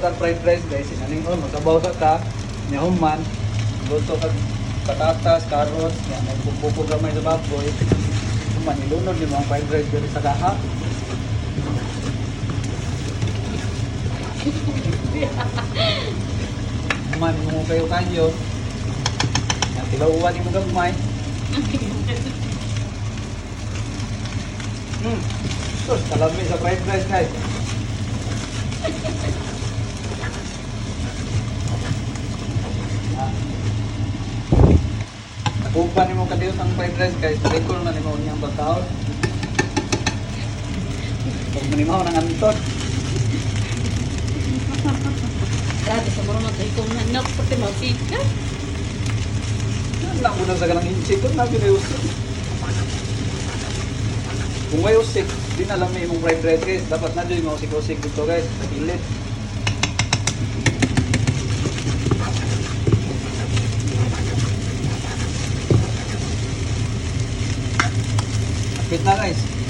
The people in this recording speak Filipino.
Sa fried rice guys, inaning on, magsabaw sa ka, niya human, gusto ka patatas, carrots, yan, may bubog gamay sa baboy. Human, ilunod yung mga fried rice dito sa kaha. Human, mo kayo kanyo. Yan, tilauwan mo gamay. Hmm. Sus, kalami sa fried rice guys. Nakupa ni mo kadiyos ang fried rice guys. Record na ni mo niyang pagkaon. Pag manimaw ng anton. Grabe sa mga ikaw na nak pati mapika. Yan lang muna sa kanang inchi ko na binayusik. Kung may usik, di na lang may imong fried rice guys. Dapat na dyan yung usik-usik dito guys. Sa gilid. Kapit na guys.